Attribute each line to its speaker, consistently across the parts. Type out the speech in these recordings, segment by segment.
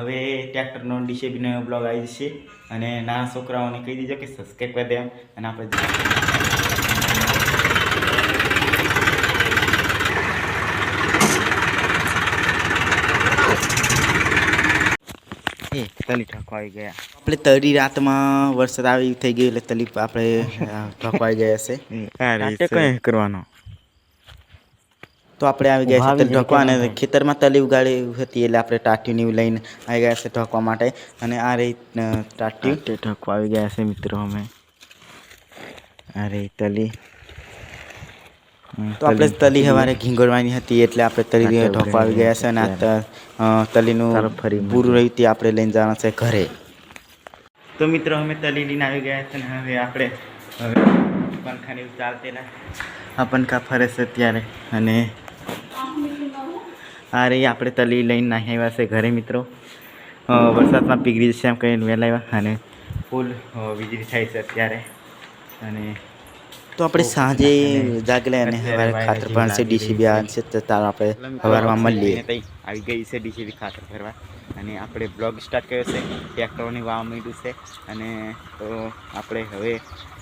Speaker 1: હવે ટ્રેક્ટરનો ડીસેબીનો બ્લોગ આવી જશે અને નાના છોકરાઓને કહી દીજો કે સબસ્ક્રાઈબ કરી દે અને આપણે એ તલી ઠકવાઈ ગયા. આપણે તળી રાતમાં વરસાદ આવી થઈ ગયો એટલે તલી આપણે ઠકવાઈ ગયા છે.
Speaker 2: કઈ કરવાનો?
Speaker 1: તો આપણે આવી ગયા છે ઢોકવા અને ખેતરમાં તલી ઉગાડી હતી એટલે આપણે એવું લઈને આવી ગયા છે ઢોકવા માટે. અને આ રહી અ,
Speaker 2: ઢોકવા આવી ગયા છે મિત્રો અમે. આ રહી તલી.
Speaker 1: તો આપણે તલી સવારે ઘીંગળવાની હતી એટલે આપણે તલી ઢોકવા આવી ગયા છે અને આ તલીનું
Speaker 2: ફરી
Speaker 1: પૂરું રહ્યું તે આપણે લઈને જવાના છે ઘરે. તો મિત્રો અમે તલી લઈને આવી ગયા છે અને હવે આપણે હવે પંખાની ચાલતેલા આ પંખા ફરે છે ત્યારે અને આ રહી આપણે તલી લઈને નાહી આવ્યા છે ઘરે મિત્રો. વરસાદમાં પીગળી જશે એમ કહીને વહેલા આવ્યા અને ફૂલ વીજળી થાય છે અત્યારે. અને તો આપણે સાંજે જાગલે અને સવારે ખાતર ભણશે ડીસીબી આવશે તો તાર આપણે સવારમાં મળીએ. આવી ગઈ છે ડીસીબી ખાતર ભરવા. અને આપણે બ્લોગ સ્ટાર્ટ કર્યો છે ટ્રેક્ટરોની વાવ મીડું છે. અને તો આપણે હવે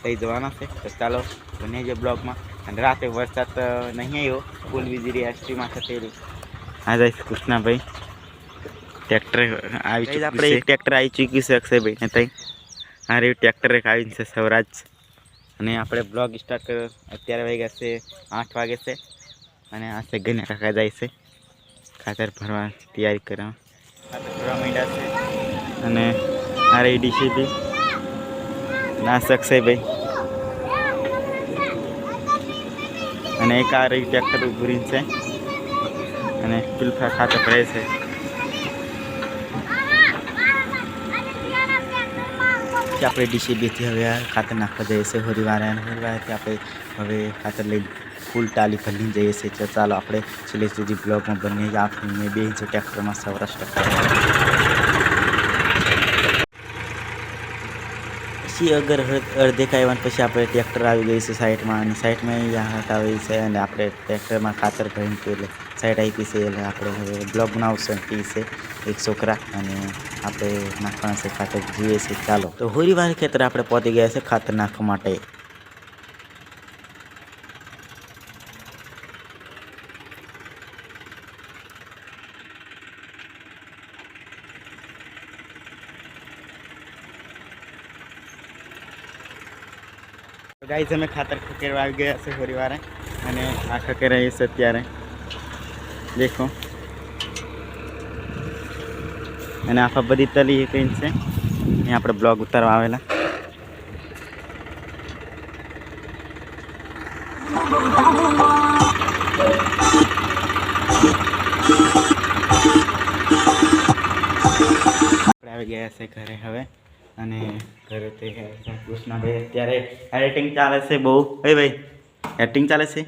Speaker 1: થઈ જવાના છે. તો ચાલો બને જે બ્લોગમાં. અને રાતે વરસાદ નહીં આવ્યો ફૂલ વીજળી એસટીમાં થતી આ જાય છે કૃષ્ણાભાઈ. ટ્રેક્ટર આવી ચૂક્યું આપણે એક ટ્રેક્ટર આવી ચૂક્યું છે અક્ષયભાઈ ને તઈ. આ રહ્યું ટ્રેક્ટર એક આવીને છે સૌરાજ. અને આપણે બ્લોગ સ્ટાર્ટ કર્યો. અત્યારે વાગ્યા છે આઠ વાગે છે. અને આ છે ગઈને કાકા જાય છે. ખાતર ભરવા તૈયારી કરવા. ખાતર ભરવા માંડ્યા છે. અને આ રહી ડીસીબી ના શકશે ભાઈ અને એક આ રહી ટ્રેક્ટર ઉભરી છે. અને પિલફા ખાતર ભરે છે. કે આપણે ડીસીબીથી હવે ખાતર નાખવા જઈએ છીએ હોરીવારે અને હોરીવારેથી આપણે હવે ખાતર લઈ ફૂલ ટાલી ભરીને જઈએ છીએ. તો ચાલો આપણે છેલ્લે સુધી બ્લોગમાં બંને જ આપીને બે ઇંચ ટ્રેક્ટરમાં સૌરાષ્ટ્ર પછી અગર અડ- અડધે કાંઈ પછી આપણે ટ્રેક્ટર આવી ગઈ છે સાઈડમાં અને સાઈડમાં અહીંયા હાથ આવી છે અને આપણે ટ્રેક્ટરમાં ખાતર ભરીને એટલે સાઈડ આપી છે એટલે આપણે હવે બ્લોગ બનાવશું પી છે એક છોકરા અને આપણે નાખવાના છે ખાતર જોઈએ છે, ચાલો. તો હોરીવાર ખેતર આપણે પહોંચી ગયા છે ખાતર નાખવા માટે. ગાઈઝ, અમે ખાતર ખકેરવા આવી ગયા છે હોરીવારે અને આ ખકેરાઈ છે અત્યારે. દેખો. અને આખા બધી તલી કઈ છે. અહીંયા આપણે બ્લોગ ઉતારવા આવેલા. આપણે આવી ગયા છે ઘરે હવે. અને ઘરે તે કૃષ્ણભાઈ અત્યારે એડિટિંગ ચાલે છે બહુ. એ ભાઈ એડિટિંગ ચાલે છે?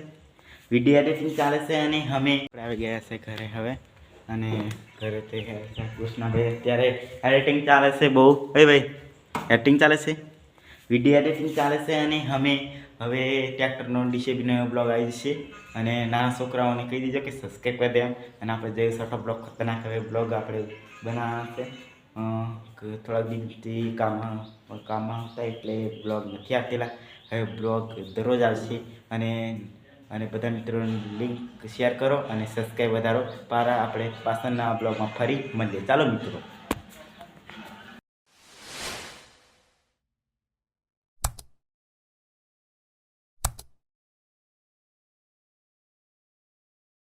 Speaker 1: વીડિયો એડિટિંગ ચાલે છે અને અમે આવી ગયા છે ઘરે હવે. અને ઘરે તે કૃષ્ણભાઈ અત્યારે એડિટિંગ ચાલે છે બહુ. એ ભાઈ એડિટિંગ ચાલે છે? વીડિયો એડિટિંગ ચાલે છે અને અમે હવે ટ્રેક્ટરનો ડીસેબીનો બ્લોગ આવી જશે. અને નાના છોકરાઓને કહી દીજો કે સબસ્ક્રાઈબ કરી દે અને આપણે જે છોટો બ્લોગ ખતરનાક હવે બ્લોગ આપણે બનાવવાના છે. થોડા દિનથી કામમાં કામમાં હતા એટલે બ્લોગ નથી આપેલા. હવે બ્લોગ દરરોજ આવશે અને અને બધા મિત્રોને લિંક શેર કરો અને સબસ્ક્રાઈબ વધારો. પારા આપણે પાછળના બ્લોગમાં ફરી મળીએ. ચાલો મિત્રો.